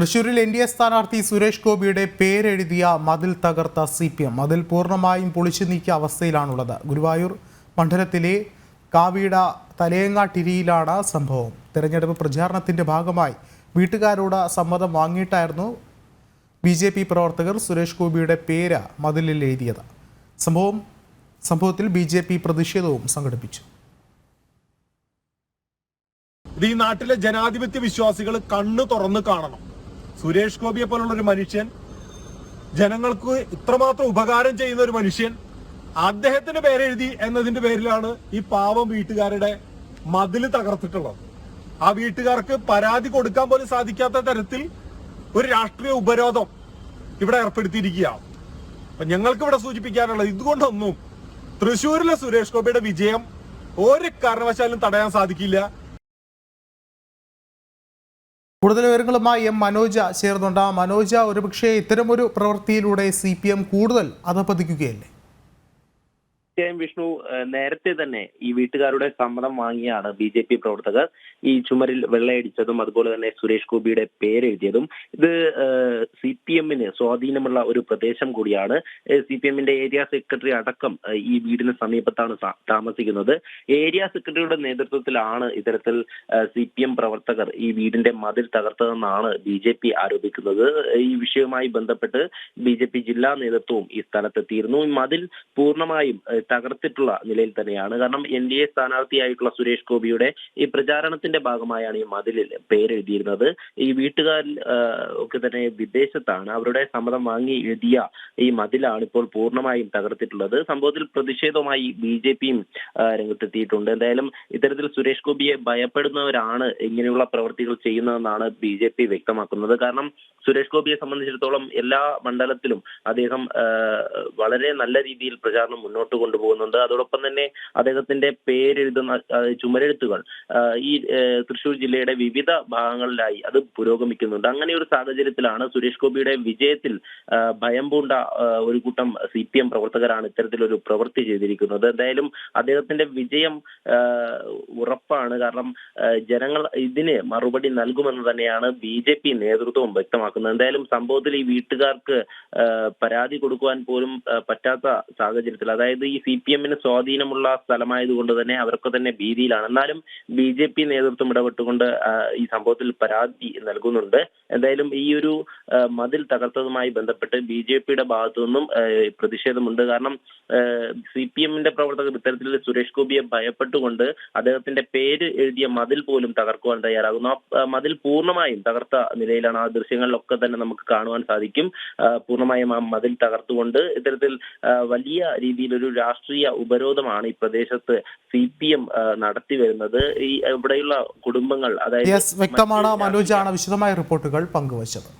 തൃശൂരിൽ N D A സ്ഥാനാർത്ഥി സുരേഷ് ഗോപിയുടെ പേരെഴുതിയ മതിൽ തകർത്ത സി പി എം. മതിൽ പൂർണമായും പൊളിച്ചു നീക്കിയ അവസ്ഥയിലാണുള്ളത്. ഗുരുവായൂർ മണ്ഡലത്തിലെ കാവിട തലയങ്ങാട്ടിരിയിലാണ് സംഭവം. തെരഞ്ഞെടുപ്പ് പ്രചാരണത്തിന്റെ ഭാഗമായി വീട്ടുകാരോട് സമ്മതം വാങ്ങിയിട്ടായിരുന്നു ബി ജെ പി പ്രവർത്തകർ സുരേഷ് ഗോപിയുടെ പേര് മതിലിൽ എഴുതിയത്. സംഭവം സംഭവത്തിൽ ബി ജെ പി പ്രതിഷേധവും സംഘടിപ്പിച്ചു. ഈ നാട്ടിലെ ജനാധിപത്യ വിശ്വാസികൾ കണ്ണു തുറന്ന് കാണണം. സുരേഷ് ഗോപിയെ പോലുള്ള ഒരു മനുഷ്യൻ ജനങ്ങൾക്ക് ഇത്രമാത്രം ഉപകാരം ചെയ്യുന്ന ഒരു മനുഷ്യൻ അദ്ദേഹത്തിന്റെ പേരെഴുതി എന്നതിന്റെ പേരിലാണ് ഈ പാവം വീട്ടുകാരുടെ മതിൽ തകർത്തിട്ടുള്ളത്. ആ വീട്ടുകാർക്ക് പരാതി കൊടുക്കാൻ പോലും സാധിക്കാത്ത തരത്തിൽ ഒരു രാഷ്ട്രീയ ഉപരോധം ഇവിടെ ഏർപ്പെടുത്തിയിരിക്കുകയാണ്. അപ്പൊ ഞങ്ങൾക്ക് ഇവിടെ സൂചിപ്പിക്കാനുള്ളത് ഇതുകൊണ്ടൊന്നും തൃശ്ശൂരിലെ സുരേഷ് ഗോപിയുടെ വിജയം ഒരു കാരണവശാലും തടയാൻ സാധിക്കില്ല. കൂടുതൽ വിവരങ്ങളുമായി എം മനോജ ചേർന്നുണ്ട്. മനോജ ഒരുപക്ഷെ ഇത്തരമൊരു പ്രവൃത്തിയിലൂടെ സി പി എം കൂടുതൽ അധപതിക്കുകയല്ലേ? തീർച്ചയായും വിഷ്ണു നേരത്തെ തന്നെ ഈ വീട്ടുകാരുടെ സമ്മതം വാങ്ങിയാണ് ബി ജെ പി പ്രവർത്തകർ ഈ ചുമരിൽ വെള്ളയടിച്ചതും അതുപോലെ തന്നെ സുരേഷ് ഗോപിയുടെ പേരെഴുതിയതും. ഇത് സി പി എമ്മിന് സ്വാധീനമുള്ള ഒരു പ്രദേശം കൂടിയാണ്. സി പി എമ്മിന്റെ ഏരിയ സെക്രട്ടറി അടക്കം ഈ വീടിന് സമീപത്താണ് താമസിക്കുന്നത്. ഏരിയ സെക്രട്ടറിയുടെ നേതൃത്വത്തിലാണ് ഇത്തരത്തിൽ സി പി എം പ്രവർത്തകർ ഈ വീടിന്റെ മതിൽ തകർത്തതെന്നാണ് ബി ജെ പി ആരോപിക്കുന്നത്. ഈ വിഷയവുമായി ബന്ധപ്പെട്ട് ബി ജെ പി ജില്ലാ നേതൃത്വവും ഈ സ്ഥലത്തെത്തിയിരുന്നു. മതിൽ പൂർണമായും തകർത്തിട്ടുള്ള നിലയിൽ തന്നെയാണ്. കാരണം എൻ ഡി എ സ്ഥാനാർത്ഥിയായിട്ടുള്ള സുരേഷ് ഗോപിയുടെ ഈ പ്രചാരണത്തിന്റെ ഭാഗമായാണ് ഈ മതിലിൽ പേരെഴുതിയിരുന്നത്. ഈ വീട്ടുകാർ ഒക്കെ തന്നെ വിദേശത്താണ്. അവരുടെ സമ്മതം വാങ്ങി എഴുതിയ ഈ മതിലാണ് ഇപ്പോൾ പൂർണമായും തകർത്തിട്ടുള്ളത്. സംഭവത്തിൽ പ്രതിഷേധവുമായി ബി ജെ പിയും രംഗത്തെത്തിയിട്ടുണ്ട്. എന്തായാലും ഇത്തരത്തിൽ സുരേഷ് ഗോപിയെ ഭയപ്പെടുന്നവരാണ് ഇങ്ങനെയുള്ള പ്രവൃത്തികൾ ചെയ്യുന്നതെന്നാണ് ബി ജെ പി വ്യക്തമാക്കുന്നത്. കാരണം സുരേഷ് ഗോപിയെ സംബന്ധിച്ചിടത്തോളം എല്ലാ മണ്ഡലത്തിലും അദ്ദേഹം വളരെ നല്ല രീതിയിൽ പ്രചാരണം മുന്നോട്ട് കൊണ്ടുപോകുന്നുണ്ട്. അതോടൊപ്പം തന്നെ അദ്ദേഹത്തിന്റെ പേരെഴുതുന്ന ചുമരെഴുത്തുകൾ ഈ തൃശൂർ ജില്ലയുടെ വിവിധ ഭാഗങ്ങളിലായി അത് പുരോഗമിക്കുന്നുണ്ട്. അങ്ങനെ ഒരു സാഹചര്യത്തിലാണ് സുരേഷ് ഗോപിയുടെ വിജയത്തിൽ ഭയം പൂണ്ട ഒരു കൂട്ടം സി പി എം പ്രവർത്തകരാണ് ഇത്തരത്തിലൊരു പ്രവൃത്തി ചെയ്തിരിക്കുന്നത്. എന്തായാലും അദ്ദേഹത്തിന്റെ വിജയം ഉറപ്പാണ്. കാരണം ജനങ്ങൾ ഇതിന് മറുപടി നൽകുമെന്ന് തന്നെയാണ് ബി ജെ പി നേതൃത്വവും വ്യക്തമാക്കുന്നത്. എന്തായാലും സംഭവത്തിൽ ഈ വീട്ടുകാർക്ക് പരാതി കൊടുക്കുവാൻ പോലും പറ്റാത്ത സാഹചര്യത്തിൽ അതായത് ഈ സി പി എമ്മിന് സ്വാധീനമുള്ള സ്ഥലമായതുകൊണ്ട് തന്നെ അവരൊക്കെ തന്നെ ഭീതിയിലാണ്. എന്നാലും ബി ജെ പി നേതൃത്വം ഇടപെട്ടുകൊണ്ട് ഈ സംഭവത്തിൽ പരാതി നൽകുന്നുണ്ട്. എന്തായാലും ഈ ഒരു മതിൽ തകർത്തതുമായി ബന്ധപ്പെട്ട് ബി ജെ പിയുടെ ഭാഗത്തു നിന്നും പ്രതിഷേധമുണ്ട്. കാരണം സി പി എമ്മിന്റെ പ്രവർത്തകർ ഇത്തരത്തിൽ സുരേഷ് ഗോപിയെ ഭയപ്പെട്ടുകൊണ്ട് അദ്ദേഹത്തിന്റെ പേര് എഴുതിയ മതിൽ പോലും തകർക്കുവാൻ തയ്യാറാകുന്നു. ആ മതിൽ പൂർണമായും തകർത്ത നിലയിലാണ് ആ ദൃശ്യങ്ങളിലൊക്കെ തന്നെ നമുക്ക് കാണുവാൻ സാധിക്കും. പൂർണമായും ആ മതിൽ തകർത്തുകൊണ്ട് ഇത്തരത്തിൽ വലിയ രീതിയിലൊരു രാഷ്ട്രീയ ഉപരോധമാണ് ഈ പ്രദേശത്ത് സി പി എം നടത്തി വരുന്നത്. ഈ ഇവിടെയുള്ള കുടുംബങ്ങൾ അതായത് വ്യക്തമാണ്. മനോജാണ് വിശദമായ റിപ്പോർട്ടുകൾ പങ്കുവച്ചത്.